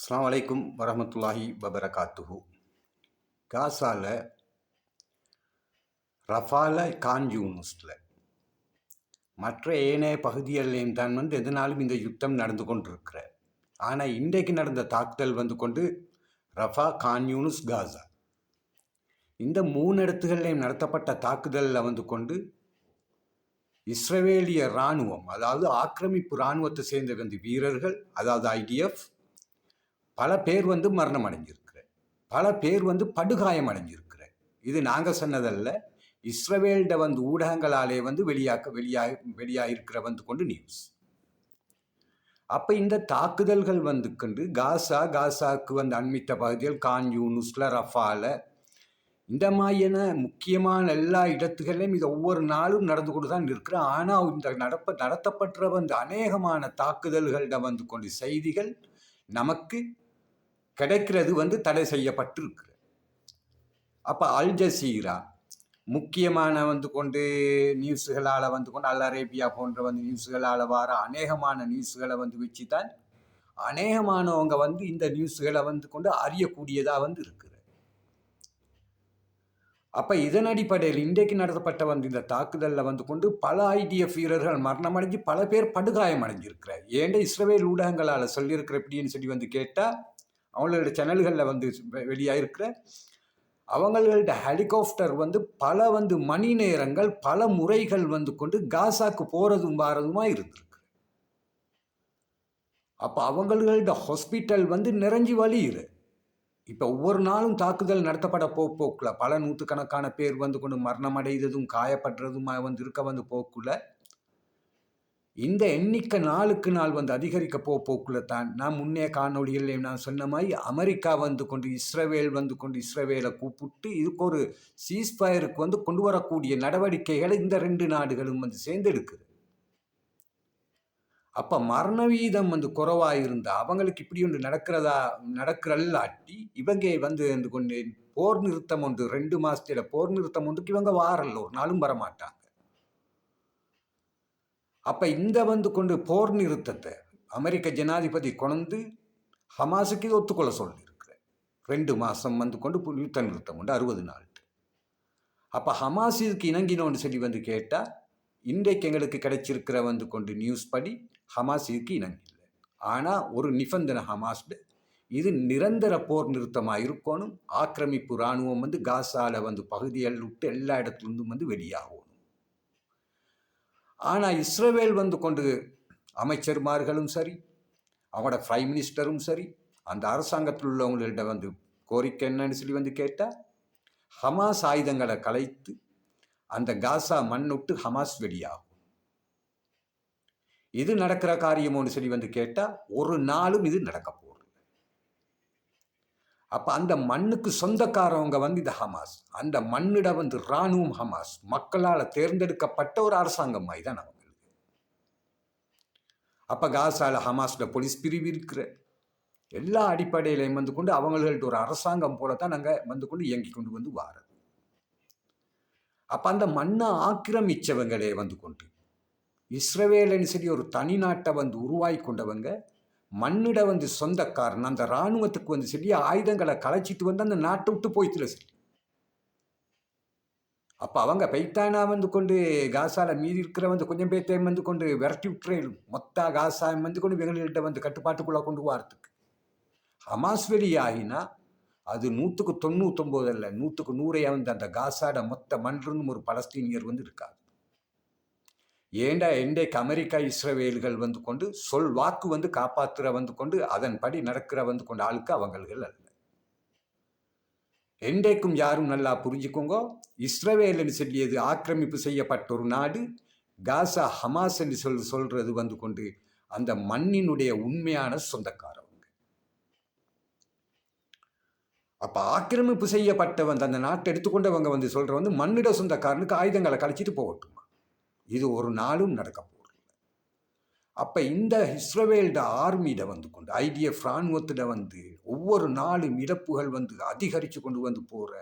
அஸ்லாம் அலைக்கும் வரமத்துல்லாஹி வபரகாத்துஹு. காசால ரஃபால கான்யூனிஸ்டில் மற்ற ஏனைய பகுதிகளிலையும் தான் வந்து எதனாலும் இந்த யுத்தம் நடந்து கொண்டிருக்கிற ஆனால் இன்றைக்கு நடந்த தாக்குதல் வந்து கொண்டு ரஃபா கான்யூனிஸ் காசா. இந்த மூணு இடத்துகள்லையும் நடத்தப்பட்ட தாக்குதலில் வந்து கொண்டு இஸ்ரவேலிய இராணுவம் அதாவது ஆக்கிரமிப்பு இராணுவத்தை சேர்ந்த வந்து வீரர்கள் அதாவது ஐடிஎஃப் பல பேர் வந்து மரணம் அடைஞ்சிருக்கிற பல பேர் வந்து படுகாயம் அடைஞ்சிருக்கிற இது நாங்கள் சொன்னதல்ல. இஸ்ரவேல்ட வந்து ஊடகங்களாலே வந்து வெளியாக்க வெளியாக வெளியாகிருக்கிற வந்து கொண்டு நியூஸ் அப்போ இந்த தாக்குதல்கள் வந்து கொண்டு காசா காசாவுக்கு வந்து அண்மித்த பகுதியில் கான் யூனுஸ்ல ரஃபால இந்த மாதிரியான முக்கியமான எல்லா இடத்துகளையும் இது ஒவ்வொரு நாளும் நடந்து கொண்டு தான் இருக்கிற. ஆனால் இந்த நடப்ப நடத்தப்பட்ட வந்து அநேகமான தாக்குதல்களிடம் வந்து கொண்டு செய்திகள் நமக்கு கிடைக்கிறது வந்து தடை செய்யப்பட்டிருக்கு அப்போ அல் ஜசீரா முக்கியமான வந்து கொண்டு நியூஸுகளால் வந்து கொண்டு அல் அரேபியா போன்ற வந்து நியூஸுகளால் வர அநேகமான நியூஸுகளை வந்து வச்சு தான் அநேகமானவங்க வந்து இந்த நியூஸுகளை வந்து கொண்டு அறியக்கூடியதாக வந்து இருக்குது. அப்போ இதன் அடிப்படையில் இன்றைக்கு நடத்தப்பட்ட வந்து இந்த தாக்குதலில் வந்து கொண்டு பல ஐடிஎஃப் வீரர்கள் மரணம் அடைஞ்சு பல பேர் படுகாயம் அடைஞ்சிருக்கிறார் ஏண்ட இஸ்ரவேல் ஊடகங்களால் சொல்லியிருக்கிற எப்படின்னு சொல்லி வந்து கேட்டால் அவங்களோட சேனல்களில் வந்து வெளியாகிருக்கிற அவங்களோட ஹெலிகாப்டர் வந்து பல வந்து மணி நேரங்கள் பல முறைகள் வந்து கொண்டு காசாக்கு போகிறதும் வாரதுமா இருந்திருக்கு. அப்போ அவங்களோட ஹாஸ்பிட்டல் வந்து நிறைஞ்சி வழியுது இப்போ ஒவ்வொரு நாளும் தாக்குதல் நடத்தப்பட போ போக்குல பல நூற்றுக்கணக்கான பேர் வந்து கொண்டு மரணம் அடைந்ததும் காயப்படுறதுமா வந்து இருக்க வந்து போக்குள்ள இந்த எண்ணிக்கை நாளுக்கு நாள் வந்து அதிகரிக்க போ போக்குள்ள தான் நான் முன்னே காணொலியில் நான் சொன்ன மாதிரி அமெரிக்கா வந்து கொண்டு இஸ்ரவேல் வந்து கொண்டு இஸ்ரவேலை கூப்பிட்டு இதுக்கு ஒரு சீஸ்பயருக்கு வந்து கொண்டு வரக்கூடிய நடவடிக்கைகளை இந்த ரெண்டு நாடுகளும் வந்து சேர்ந்து எடுக்குது அப்போ மரண வீதம் வந்து குறைவாக இருந்தால் அவங்களுக்கு இப்படி ஒன்று நடக்கிறதா நடக்கிறல்லாட்டி இவங்க வந்து கொண்டு போர் நிறுத்தம் ஒன்று ரெண்டு மாதத்தில் போர் நிறுத்தம் ஒன்றுக்கு இவங்க வாரல்ல ஒரு நாளும் வரமாட்டாங்க. அப்போ இந்த வந்து கொண்டு போர் நிறுத்தத்தை அமெரிக்க ஜனாதிபதி கொண்டு ஹமாஸுக்கு ஒத்துக்கொள்ள சொல்லியிருக்கிறேன் ரெண்டு மாதம் வந்து கொண்டு யுத்த நிறுத்தம் உண்டு அறுபது நாள். அப்போ ஹமாஸ் இதுக்கு இணங்கினோன்னு சொல்லி வந்து கேட்டால் இன்றைக்கு எங்களுக்கு கிடைச்சிருக்கிற வந்து கொண்டு நியூஸ் படி ஹமாஸ் இதுக்கு இணங்கில்லை ஆனால் ஒரு நிபந்தனை ஹமாஸ்டு இது நிரந்தர போர் நிறுத்தமாக இருக்கணும் ஆக்கிரமிப்பு இராணுவம் வந்து காசாவில் வந்து பகுதிகள் விட்டு எல்லா இடத்துலேருந்தும் வந்து வெளியாகணும். ஆனால் இஸ்ரவேல் வந்து கொண்டு அமைச்சர்மார்களும் சரி அவங்களோட பிரைம் மினிஸ்டரும் சரி அந்த அரசாங்கத்தில் உள்ளவங்கள்ட்ட வந்து கோரிக்கை என்னன்னு சொல்லி வந்து கேட்டால் ஹமாஸ் ஆயுதங்களை கலைத்து அந்த காசா மண்ணுட்டு ஹமாஸ் வெளியாகும். இது நடக்கிற காரியமோன்னு சொல்லி வந்து கேட்டால் ஒரு நாளும் இது நடக்க போகும் அப்போ அந்த மண்ணுக்கு சொந்தக்காரவங்க வந்து இந்த ஹமாஸ். அந்த மண்ணிட வந்து இராணுவம் ஹமாஸ். மக்களால் தேர்ந்தெடுக்கப்பட்ட ஒரு அரசாங்கம் மாதிரி தான் அவங்களுக்கு அப்போ காசால ஹமாஸ்ல போலீஸ் பிரிவு இருக்கிற எல்லா அடிப்படையிலையும் வந்து கொண்டு அவங்கள்ட்ட ஒரு அரசாங்கம் போல தான் நாங்கள் வந்து கொண்டு இயங்கி கொண்டு வந்து வாரது. அப்போ அந்த மண்ணை ஆக்கிரமிச்சவங்களே வந்து கொண்டு இஸ்ரவேலன்னு சொல்லி ஒரு தனி நாட்டை வந்து உருவாகி கொண்டவங்க மண்ணிட வந்து சொந்தக்காரன் அந்த இராணுவத்துக்கு வந்து சொல்லி ஆயுதங்களை கலைச்சிட்டு வந்து அந்த நாட்டை விட்டு போய்த்துல சொல்லி. அப்போ அவங்க பைத்தானா வந்து கொண்டு காசால மீதி இருக்கிற வந்து கொஞ்சம் பேர்த்தையும் வந்து கொண்டு விரட்டி விட்டுறேன் மொத்த காசா வந்து கொண்டு இவங்கள்ட்ட வந்து கட்டுப்பாட்டுக்குள்ளே கொண்டு வரத்துக்கு ஹமாஸ் ஆகினா அது நூற்றுக்கு தொண்ணூத்தொம்போது இல்லை நூற்றுக்கு நூறையாக வந்து அந்த காசாட மொத்த மன்றுன்னு ஒரு பலஸ்தீனியர் வந்து இருக்காது ஏண்டா எண்டைக்கு அமெரிக்கா இஸ்ரவேல்கள் வந்து கொண்டு சொல் வாக்கு வந்து காப்பாற்றுற வந்து கொண்டு அதன்படி நடக்கிற வந்து கொண்டு ஆளுக்கு அவங்கள்கள் அல்ல. எண்டைக்கும் யாரும் நல்லா புரிஞ்சுக்கோங்க. இஸ்ரவேல்னு சொல்லியது ஆக்கிரமிப்பு செய்யப்பட்ட ஒரு நாடு. காசா ஹமாஸ் என்று சொல் சொல்றது வந்து கொண்டு அந்த மண்ணினுடைய உண்மையான சொந்தக்காரவங்க அப்ப ஆக்கிரமிப்பு செய்யப்பட்டவன் அந்த நாட்டை எடுத்துக்கொண்டவங்க வந்து சொல்ற வந்து மண்ணிட சொந்தக்காரனுக்கு ஆயுதங்களை கழிச்சிட்டு போகட்டும்? இது ஒரு நாளும் நடக்க போகிறது அப்போ இந்த இஸ்ரவேல்ட ஆர்மியிட வந்து கொண்டு ஐடிஎஃப் இராணுவத்திட வந்து ஒவ்வொரு நாளும் இழப்புகள் வந்து அதிகரித்து கொண்டு வந்து போகிற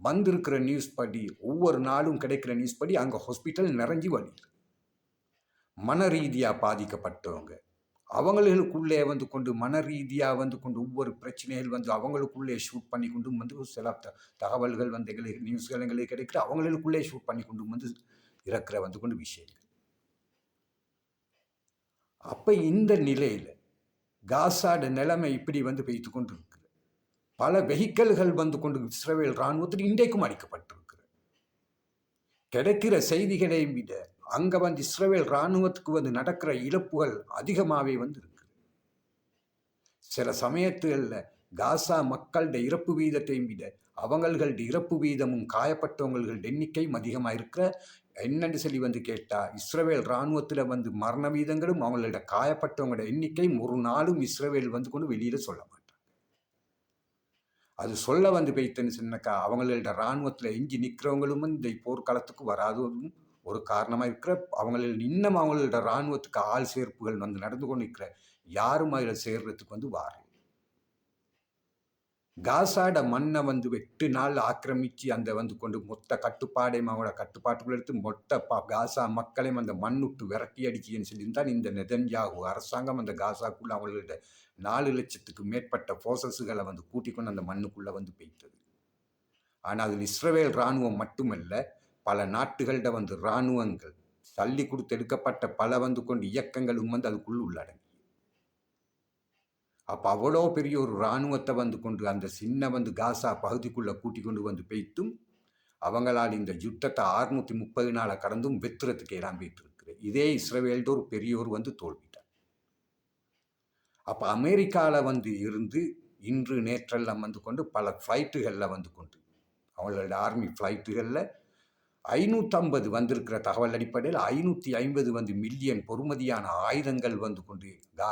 வந்திருக்கிற நியூஸ் படி ஒவ்வொரு நாளும் கிடைக்கிற நியூஸ் படி அங்கே ஹாஸ்பிட்டல் நிறைஞ்சி வழியுது மன ரீதியாக பாதிக்கப்பட்டவங்க அவங்களுக்குள்ளே வந்து கொண்டு மன ரீதியாக வந்து கொண்டு ஒவ்வொரு பிரச்சனைகள் வந்து அவங்களுக்குள்ளே ஷூட் பண்ணி கொண்டு வந்து சில த தகவல்கள் வந்து எங்களுக்கு நியூஸ்கள் எங்களுக்கு கிடைக்கிற அவங்களுக்குள்ளே ஷூட் பண்ணி கொண்டு வந்து இறக்கிற வந்து கொண்டு விஷயங்கள். அப்போ இந்த நிலையில் காசாட நிலைமை இப்படி வந்து பெய்து கொண்டு இருக்குது பல வெஹிக்கல்கள் வந்து கொண்டு இஸ்ரேல் இராணுவத்தில் இன்றைக்கும் அடிக்கப்பட்டிருக்கிறது. கிடைக்கிற செய்திகளை விட அங்கே வந்து இஸ்ரேல் இராணுவத்துக்கு வந்து நடக்கிற இழப்புகள் அதிகமாகவே வந்து இருக்குது. சில சமயத்துகளில் காசா மக்களோட இறப்பு வீதத்தையும் விட அவங்களுடைய இறப்பு வீதமும் காயப்பட்டவங்களோட எண்ணிக்கையும் அதிகமாக இருக்கிற என்னென்று சொல்லி வந்து கேட்டால் இஸ்ரேல் இராணுவத்தில் வந்து மரண வீதங்களும் அவங்களோட காயப்பட்டவங்களோட எண்ணிக்கையும் ஒரு நாளும் இஸ்ரேல் வந்து கொண்டு வெளியில் சொல்ல மாட்டாங்க. அது சொல்ல வந்து பெய்த்தன்னு சொன்னாக்கா அவங்களோட இராணுவத்தில் எஞ்சி நிற்கிறவங்களும் இந்த போர்க்காலத்துக்கு வராததும் ஒரு காரணமாக இருக்கிற அவங்களில் இன்னும் அவங்களோட இராணுவத்துக்கு ஆள் சேர்ப்புகள் வந்து நடந்து கொண்டு இருக்கிற யாரும் அதில் சேர்றதுக்கு வந்து வாரு காசாட மண்ணை வந்து எட்டு நாள் ஆக்கிரமித்து அந்த வந்து கொண்டு மொத்த கட்டுப்பாடையும் அவங்களோட கட்டுப்பாட்டுக்குள்ள எடுத்து மொத்த பா காசா மக்களையும் அந்த மண் விட்டு விரட்டி சொல்லி தான் இந்த நெதன்யாகு அரசாங்கம் அந்த காசாக்குள்ள அவங்களோட நாலு லட்சத்துக்கு மேற்பட்ட ஃபோர்ஸஸுகளை வந்து கூட்டிக் கொண்டு அந்த மண்ணுக்குள்ளே வந்து பெய்த்தது. ஆனால் அதில் இஸ்ரவேல் இராணுவம் மட்டுமல்ல பல நாட்டுகளிட வந்து இராணுவங்கள் தள்ளி கொடுத்து எடுக்கப்பட்ட பல வந்து கொண்டு இயக்கங்களும் வந்து அதுக்குள்ளே உள்ளடங்கி அப்போ அவ்வளோ பெரிய ஒரு இராணுவத்தை வந்து கொண்டு அந்த சின்ன வந்து காசா பகுதிக்குள்ளே கூட்டி கொண்டு வந்து பெய்த்தும் அவங்களால் இந்த யுத்தத்தை ஆறுநூற்றி முப்பது நாளை கடந்தும் வெத்துறதுக்கு எல்லாம் போயிட்டு இருக்குது இதே இஸ்ரேல்ட ஒரு பெரியோர் வந்து தோல்விட்டார். அப்போ அமெரிக்காவில் வந்து இருந்து இன்று நேற்றெல்லாம் வந்து கொண்டு பல ஃப்ளைட்டுகளில் வந்து கொண்டு அவங்களோட ஆர்மி ஃப்ளைட்டுகளில் ஐநூற்றம்பது வந்திருக்கிற தகவல் அடிப்படையில் ஐநூற்றி ஐம்பது வந்து மில்லியன் பொறுமதியான ஆயுதங்கள் வந்து கொண்டு கா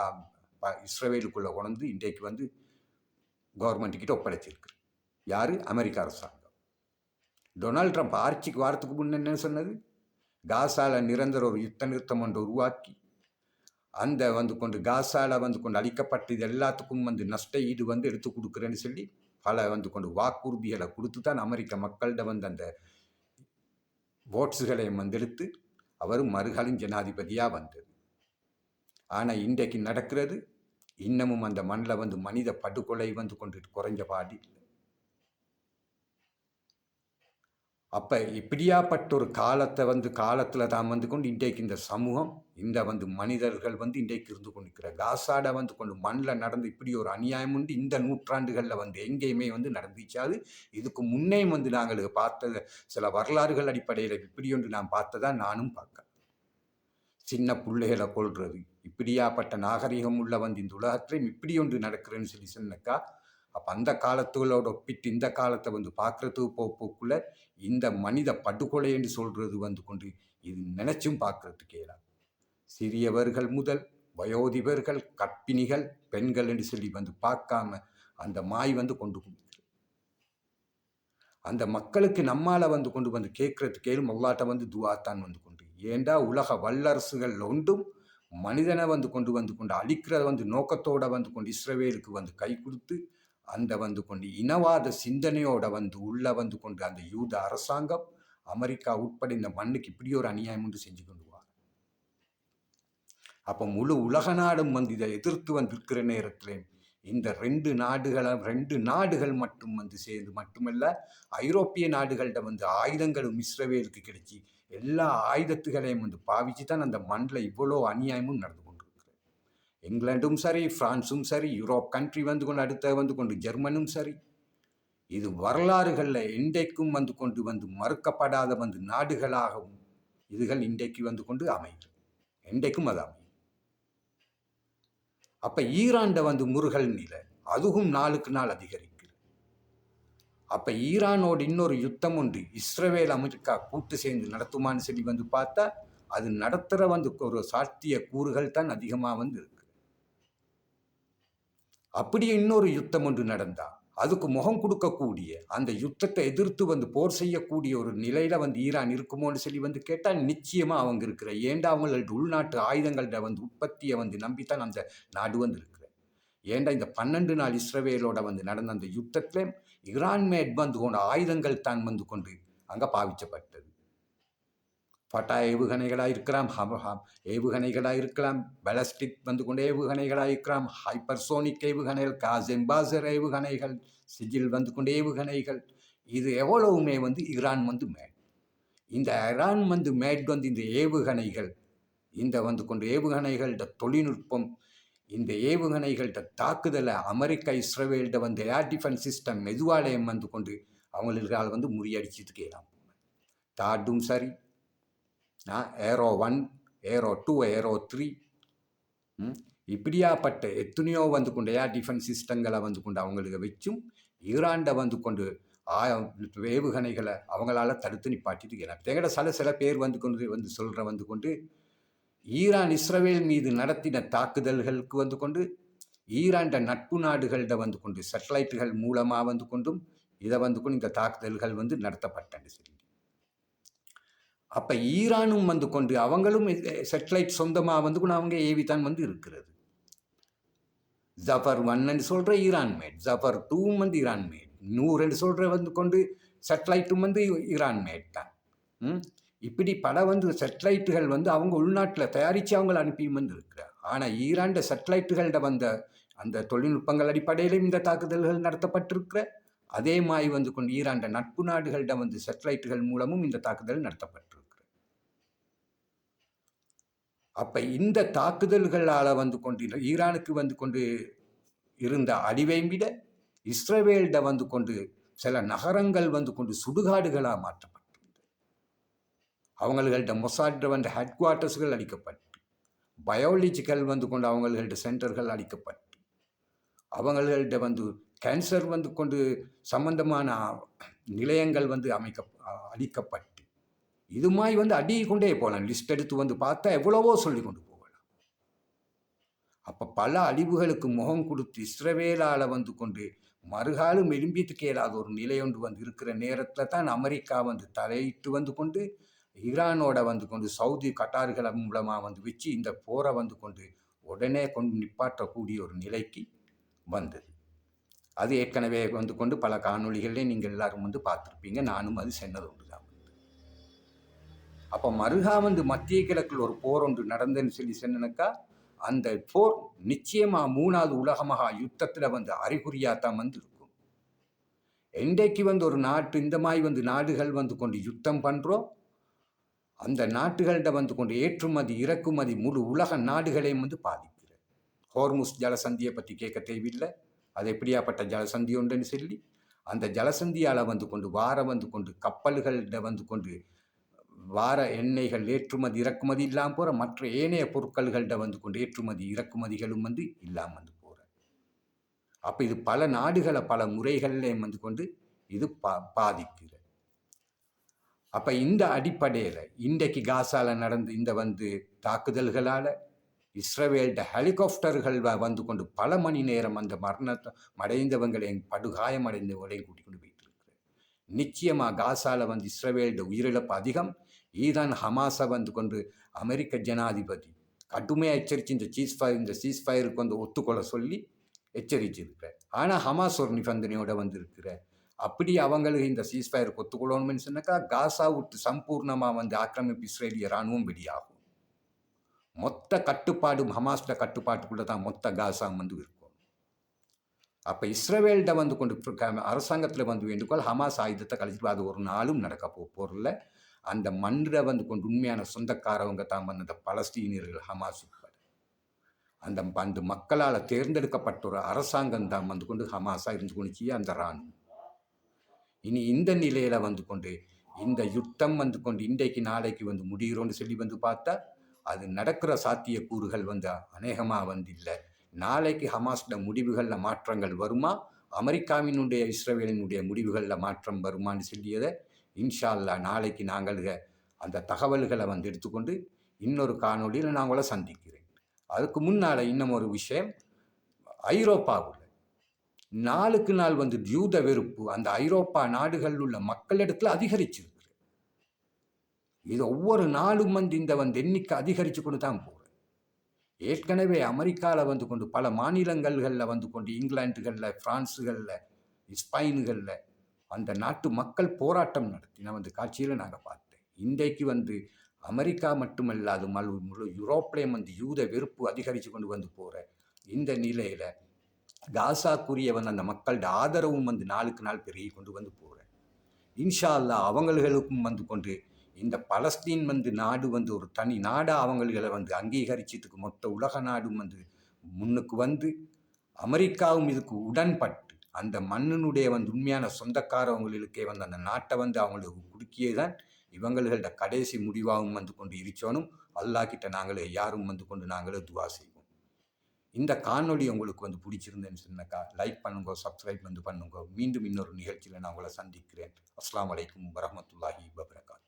இஸ்ரேலுக்குள்ளே கொண்டு இன்றைக்கு வந்து கவர்மெண்ட்டுக்கிட்ட ஒப்படைச்சிருக்கு. யார்? அமெரிக்க அரசாங்கம். டொனால்ட் ட்ரம்ப் ஆட்சிக்கு வாரத்துக்கு முன்ன என்ன சொன்னது? காசால நிரந்தர ஒரு யுத்த நிறுத்தம் ஒன்று உருவாக்கி அந்த வந்து கொண்டு காசால வந்து கொண்டு அளிக்கப்பட்ட இது எல்லாத்துக்கும் வந்து நஷ்ட ஈடு வந்து எடுத்து கொடுக்குறேன்னு சொல்லி பல வந்து கொண்டு வாக்குறுதிகளை கொடுத்து தான் அமெரிக்க மக்கள்கிட்ட வந்து அந்த ஓட்ஸுகளை வந்தெடுத்து அவர் மறுகாலம் ஜனாதிபதியாக வந்தது. ஆனால் இன்றைக்கு நடக்கிறது இன்னமும் அந்த மண்ணில் வந்து மனித படுகொலை வந்து கொண்டு குறைஞ்ச பாடி இல்லை. அப்போ இப்படியாப்பட்ட ஒரு காலத்தை வந்து காலத்தில் தான் வந்து கொண்டு இன்றைக்கு இந்த சமூகம் இந்த வந்து மனிதர்கள் வந்து இன்றைக்கு இருந்து கொண்டிருக்கிற காசாட வந்து கொண்டு மண்ணில் நடந்து இப்படி ஒரு அநியாயம் உண்டு இந்த நூற்றாண்டுகளில் வந்து எங்கேயுமே வந்து நடந்துச்சாது. இதுக்கு முன்னே வந்து நாங்கள் பார்த்த சில வரலாறுகள் அடிப்படையில் இப்படி ஒன்று நான் பார்த்ததா நானும் பார்க்க சின்ன பிள்ளைகளை கொள்வது இப்படியாப்பட்ட நாகரிகம் உள்ள வந்து இந்த உலகத்திலையும் இப்படி ஒன்று நடக்கிறேன்னு சொல்லி சொன்னக்கா அப்போ அந்த காலத்துகளோட ஒப்பிட்டு இந்த காலத்தை வந்து பார்க்குறதுக்கு போக்குள்ள இந்த மனித படுகொலை என்று சொல்கிறது வந்து கொண்டு இது நினைச்சும் பார்க்கறதுக்கு இயலாம் சிறியவர்கள் முதல் வயோதிபர்கள் கற்பிணிகள் பெண்கள் என்று சொல்லி வந்து பார்க்காம அந்த மாய் வந்து கொண்டு கொடுக்குது அந்த மக்களுக்கு நம்மால் வந்து கொண்டு வந்து கேட்கறதுக்கேலும் அல்லாட்ட வந்து துவாத்தான் வந்து கொண்டு. ஏண்டா உலக வல்லரசுகள் ஒன்றும் மனிதனை வந்து கொண்டு வந்து கொண்டு அழிக்கிறத வந்து நோக்கத்தோட வந்து கொண்டு இஸ்ரவேலுக்கு வந்து கை கொடுத்து அந்த வந்து கொண்டு இனவாத சிந்தனையோட வந்து உள்ள வந்து கொண்டு அந்த யூத அரசாங்கம் அமெரிக்கா உட்பட இந்த மண்ணுக்கு இப்படி ஒரு அநியாயம் என்று செஞ்சு கொண்டு அப்போ முழு உலக நாடும் வந்து இதை எதிர்த்து வந்திருக்கிற நேரத்தில் இந்த ரெண்டு நாடுகளை ரெண்டு நாடுகள் மட்டும் வந்து சேர்ந்து மட்டுமல்ல ஐரோப்பிய நாடுகள்கிட்ட வந்து ஆயுதங்களும் இஸ்ரவேலுக்கு கிடைச்சி எல்லா ஆயுதத்துகளையும் வந்து பாவிச்சு தான் அந்த மண்ணில் இவ்வளோ அநியாயமும் நடந்து கொண்டிருக்கிறது. இங்கிலாண்டும் சரி ஃப்ரான்ஸும் சரி யூரோப் கண்ட்ரி வந்து கொண்டு அடுத்த வந்து கொண்டு ஜெர்மனும் சரி. இது வரலாறுகளில் இன்றைக்கும் வந்து கொண்டு வந்து மறுக்கப்படாத வந்து நாடுகளாகவும் இதுகள் இன்றைக்கு வந்து கொண்டு அமைகிறது. இன்றைக்கும் அது அமையும் அப்போ ஈரான்ட வந்து முருகல் நிலை. அதுவும் நாளுக்கு நாள் அதிகரிக்குது. அப்போ ஈரானோடு இன்னொரு யுத்தம் ஒன்று இஸ்ரேல் அமெரிக்கா கூட்டு சேர்ந்து நடத்துமான்னு சொல்லி வந்து பார்த்தா அது நடத்துகிற வந்து ஒரு சாத்திய கூறுகள் தான் அதிகமாக வந்து இருக்கு. அப்படியே இன்னொரு யுத்தம் ஒன்று நடந்தா. அதுக்கு முகம் கொடுக்கக்கூடிய அந்த யுத்தத்தை எதிர்த்து வந்து போர் செய்யக்கூடிய ஒரு நிலையில வந்து ஈரான் இருக்குமோன்னு சொல்லி வந்து கேட்டால் நிச்சயமா அவங்க இருக்கிற ஏண்டா அவங்களோட உள்நாட்டு ஆயுதங்கள்ட வந்து உற்பத்தியை வந்து நம்பித்தான் அந்த நாடு வந்து இருக்கிற ஏண்டா இந்த பன்னெண்டு நாள் இஸ்ரவேலோட வந்து நடந்த அந்த யுத்தத்தில் ஈரான் மேட் வந்து கொண்ட ஆயுதங்கள் தான் வந்து கொண்டு அங்கே பாவிக்கப்பட்டது? பட்டா ஏவுகணைகளாக இருக்கலாம் ஏவுகணைகளாக இருக்கலாம் பலஸ்டிக் வந்து கொண்ட ஏவுகணைகளாக இருக்கலாம் ஹைப்பர்சோனிக் ஏவுகணைகள் காசெம்பாசர் ஏவுகணைகள் சிஜில் வந்து கொண்ட ஏவுகணைகள். இது எவ்வளவுமே வந்து ஈரான் வந்து மேட் இந்த ஈரான் வந்து மேட் வந்து இந்த ஏவுகணைகள் இந்த வந்து கொண்டு ஏவுகணைகளோட தொழில்நுட்பம் இந்த ஏவுகணைகள்கிட்ட தாக்குதலை அமெரிக்கா இஸ்ரேல்கிட்ட வந்து ஏர் டிஃபென்ஸ் சிஸ்டம் மெதுவாலயம் வந்து கொண்டு அவங்களுக்கால் வந்து முறியடிச்சதுக்கேலாம் தாட்டும் சரி arrow one arrow two arrow three. இப்படியாப்பட்ட எத்தனையோ வந்து கொண்டையா டிஃபென்ஸ் சிஸ்டங்களை வந்து கொண்டு அவங்களுக்கு வச்சும் ஈரான்ட வந்து கொண்டு ஆய ஏவுகணைகளை அவங்களால தடுத்து நிப்பாட்டிட்டு எங்கட சில சில பேர் வந்து கொண்டு வந்து சொல்கிற வந்து கொண்டு ஈரான் இஸ்ரவேல் மீது நடத்தின தாக்குதல்களுக்கு வந்து கொண்டு ஈராண்ட நட்பு நாடுகளிட வந்து கொண்டு சேட்டலைட்டுகள் மூலமாக வந்து கொண்டும் இதை வந்து கொண்டு இந்த தாக்குதல்கள் வந்து நடத்தப்பட்டது சரி அப்போ ஈரானும் வந்து கொண்டு அவங்களும் சேட்டலைட் சொந்தமாக வந்து கூட அவங்க ஏவிதான் வந்து இருக்கிறது. ஜஃபர் ஒன்னு சொல்கிற ஈரான் மேட் ஜஃபர் டூவும் வந்து ஈரான் மேட் நூறுன்னு சொல்கிற வந்து கொண்டு சேட்டலைட்டும் வந்து ஈரான் மேட் தான். ம்? இப்படி பல வந்து சேட்டலைட்டுகள் வந்து அவங்க உள்நாட்டில் தயாரித்து அவங்கள அனுப்பியும் வந்து இருக்கிறார். ஆனால் ஈரான்ட சேட்டலைட்டுகளிட வந்த அந்த தொழில்நுட்பங்கள் அடிப்படையிலும் இந்த தாக்குதல்கள் நடத்தப்பட்டிருக்கிற அதே மாதிரி வந்து கொண்டு ஈராண்ட நட்பு நாடுகளிடம் வந்து சேட்டலைட்டுகள் மூலமும் இந்த தாக்குதல் நடத்தப்பட்டிருக்கு. அப்போ இந்த தாக்குதல்களால் வந்து கொண்டு ஈரானுக்கு வந்து கொண்டு இருந்த அழிவை விட இஸ்ரேவேல்ட வந்து கொண்டு சில நகரங்கள் வந்து கொண்டு சுடுகாடுகளாக மாற்றப்பட்டது அவங்கள்கிட்ட மொசாட் வந்து ஹெட் குவார்ட்டர்ஸ்கள் அளிக்கப்பட்டு பயாலஜிக்கல் வந்து கொண்டு அவங்கள்கிட்ட சென்டர்கள் அளிக்கப்பட்டு அவங்கள்கிட்ட வந்து கேன்சர் வந்து கொண்டு சம்பந்தமான நிலையங்கள் வந்து அமைக்க அளிக்கப்பட்டு இது மாதிரி வந்து அடி கொண்டே போகலாம். லிஸ்ட் எடுத்து வந்து பார்த்தா எவ்வளவோ சொல்லி கொண்டு போகலாம். அப்போ பல அழிவுகளுக்கு முகம் கொடுத்து இஸ்ரவேலால் வந்து கொண்டு மறுகாலும் எலும்பித்துக்கு இயலாத ஒரு நிலை ஒன்று வந்து இருக்கிற நேரத்தில் தான் அமெரிக்கா வந்து தலையிட்டு வந்து கொண்டு ஈரானோட வந்து கொண்டு சவுதி கட்டார்கள் மூலமாக வந்து வச்சு இந்த போரை வந்து கொண்டு உடனே கொண்டு நிப்பாற்றக்கூடிய ஒரு நிலைக்கு வந்தது. அது ஏற்கனவே வந்து கொண்டு பல காணொளிகளே நீங்கள் எல்லாரும் வந்து பார்த்துருப்பீங்க. நானும் அது சென்னது ஒன்று தான் அப்போ மருகா வந்து மத்திய கிழக்கில் ஒரு போர் ஒன்று நடந்ததுன்னு சொல்லி சொன்னனுக்கா அந்த போர் நிச்சயமாக மூணாவது உலக மகா யுத்தத்தில் வந்து அறிகுறியாக தான் வந்து இருக்கும் என்றைக்கு வந்து ஒரு நாட்டு இந்த மாதிரி வந்து நாடுகள் வந்து கொண்டு யுத்தம் பண்ணுறோம் அந்த நாட்டுகள்கிட்ட வந்து கொண்டு ஏற்றுமதி இறக்குமதி முழு உலக நாடுகளையும் வந்து பாதிக்கிற. ஹோர்முஸ் ஜலசந்தியை பற்றி கேட்க தேவையில்லை. அது எப்படியாப்பட்ட ஜலசந்தி ஒன்றுன்னு சொல்லி அந்த ஜலசந்தியால் வந்து கொண்டு வார வந்து கொண்டு கப்பல்கள்கிட்ட வந்து கொண்டு வார எண்ணெய்கள் ஏற்றுமதி இறக்குமதி இல்லாமல் போகிற மற்ற ஏனைய பொருட்கள்கிட்ட வந்து கொண்டு ஏற்றுமதி இறக்குமதிகளும் வந்து இல்லாமல் வந்து போகிற அப்போ இது பல நாடுகளை பல முறைகள்லையும் வந்து கொண்டு இது பா பாதிக்கிற அப்போ இந்த அடிப்படையில் இன்றைக்கு காசாவில் நடந்து இந்த வந்து தாக்குதல்களால் இஸ்ரவேல்ட ஹெலிகாப்டர்கள் வந்து கொண்டு பல மணி நேரம் அந்த மரணத்தை அடைந்தவங்களையும் படுகாயமடைந்தவங்களையும் கூட்டிக் கொண்டு போயிட்டு இருக்கிறேன் நிச்சயமாக காசாவில் வந்து இஸ்ரவேல்ட உயிரிழப்பு அதிகம். ஈரான் ஹமாஸை வந்து கொண்டு அமெரிக்க ஜனாதிபதி கடுமையாக எச்சரித்து இந்த சீஸ் ஃபயர் இந்த சீஸ் ஃபயருக்கு வந்து ஒத்துக்கொள்ள சொல்லி எச்சரிச்சிருக்கிறேன் ஆனால் ஹமாஸ் ஒரு நிபந்தனையோட வந்திருக்கிற அப்படி அவங்களுக்கு இந்த சீஸ்ஃபயர் ஒத்துக்கொள்ளணும்னு சொன்னாக்கா காசா விட்டு சம்பூர்ணமாக வந்து ஆக்கிரமிப்பு இஸ்ரேலிய இராணுவம் வெளியாகும். மொத்த கட்டுப்பாடும் ஹமாஸ்ட கட்டுப்பாட்டுக்குள்ளே தான் மொத்த காசா வந்து இருக்கும். அப்போ இஸ்ரேவேல்ட வந்து கொண்டு அரசாங்கத்தில் வந்து வேண்டுகோள் ஹமாஸ் ஆயுதத்தை கழிச்சிட்டு அது ஒரு நாளும் நடக்க போ போரில் அந்த மண்ணில் வந்து கொண்டு உண்மையான சொந்தக்காரவங்க தான் வந்து அந்த பலஸ்தீனியர்கள் ஹமாஸ் உட்பட. அந்த அந்த மக்களால் தேர்ந்தெடுக்கப்பட்ட ஒரு அரசாங்கம் தான் வந்து கொண்டு ஹமாஸாக இருந்து கொண்டுச்சு அந்த இராணுவம். இனி இந்த நிலையில் வந்து கொண்டு இந்த யுத்தம் வந்து கொண்டு இன்றைக்கு நாளைக்கு வந்து முடிகிறோன்னு சொல்லி வந்து பார்த்தா அது நடக்கிற சாத்திய கூறுகள் வந்து அநேகமாக வந்து இல்லை. நாளைக்கு ஹமாஸ்ட முடிவுகளில் மாற்றங்கள் வருமா? அமெரிக்காவினுடைய இஸ்ரேலினுடைய முடிவுகளில் மாற்றம் வருமானு சொல்லியதை இன்ஷா அல்லா நாளைக்கு நாங்கள் அந்த தகவல்களை வந்து எடுத்துக்கொண்டு இன்னொரு காணொலியில் நான் உங்களை சந்திக்கிறேன். அதுக்கு முன்னால் இன்னும் ஒரு விஷயம். ஐரோப்பாவில் நாளுக்கு நாள் வந்து யூத வெறுப்பு அந்த ஐரோப்பா நாடுகளில் உள்ள மக்களிடத்தில் அதிகரிச்சிருக்கு. இது ஒவ்வொரு நாளும் வந்து இந்த வந்து எண்ணிக்கை அதிகரித்து கொண்டு தான் போகுது. ஏற்கனவே அமெரிக்காவில் வந்து கொண்டு பல மாநிலங்களில் வந்து கொண்டு இங்கிலாந்துகளில் ஃப்ரான்ஸுகளில் ஸ்பெயின்களில் அந்த நாட்டு மக்கள் போராட்டம் நடத்தின வந்து காட்சியில் நாங்கள் பார்த்தேன். இன்றைக்கு வந்து அமெரிக்கா மட்டுமல்லாது முழு யூரோப்லேயும் வந்து யூத வெறுப்பு அதிகரித்து கொண்டு வந்து போகிற இந்த நிலையில் காசாக்குரிய வந்து அந்த மக்களோட ஆதரவும் வந்து நாளுக்கு நாள் பெருகி கொண்டு வந்து போகிறேன் இன்ஷா அல்லாஹ் அவங்களுக்கும் வந்து கொண்டு இந்த பலஸ்தீன் வந்து நாடு வந்து ஒரு தனி நாடாக அவங்களை வந்து அங்கீகரிச்சதுக்கு மொத்த உலக நாடும் வந்து முன்னுக்கு வந்து அமெரிக்காவும் இதுக்கு உடன்பட்டு அந்த மண்ணினுடைய வந்து உண்மையான சொந்தக்காரவங்களுக்கே வந்து அந்த நாட்டை வந்து அவங்களுக்கு குடுக்கியே தான் இவங்களோட கடைசி முடிவாகவும் வந்து கொண்டு இருக்கணும் அல்லாக்கிட்ட நாங்களே யாரும் வந்து கொண்டு நாங்களே துவா செய்வோம். இந்த காணொலி உங்களுக்கு வந்து பிடிச்சிருந்தேன்னு சொன்னாக்கா லைக் பண்ணுங்க சப்ஸ்கிரைப் வந்து பண்ணுங்க. மீண்டும் இன்னொரு நிகழ்ச்சியில் நான் உங்களை சந்திக்கிறேன். அஸ்லாம் அலைக்கும் வரமத்துல்லாஹி வபரகாத்.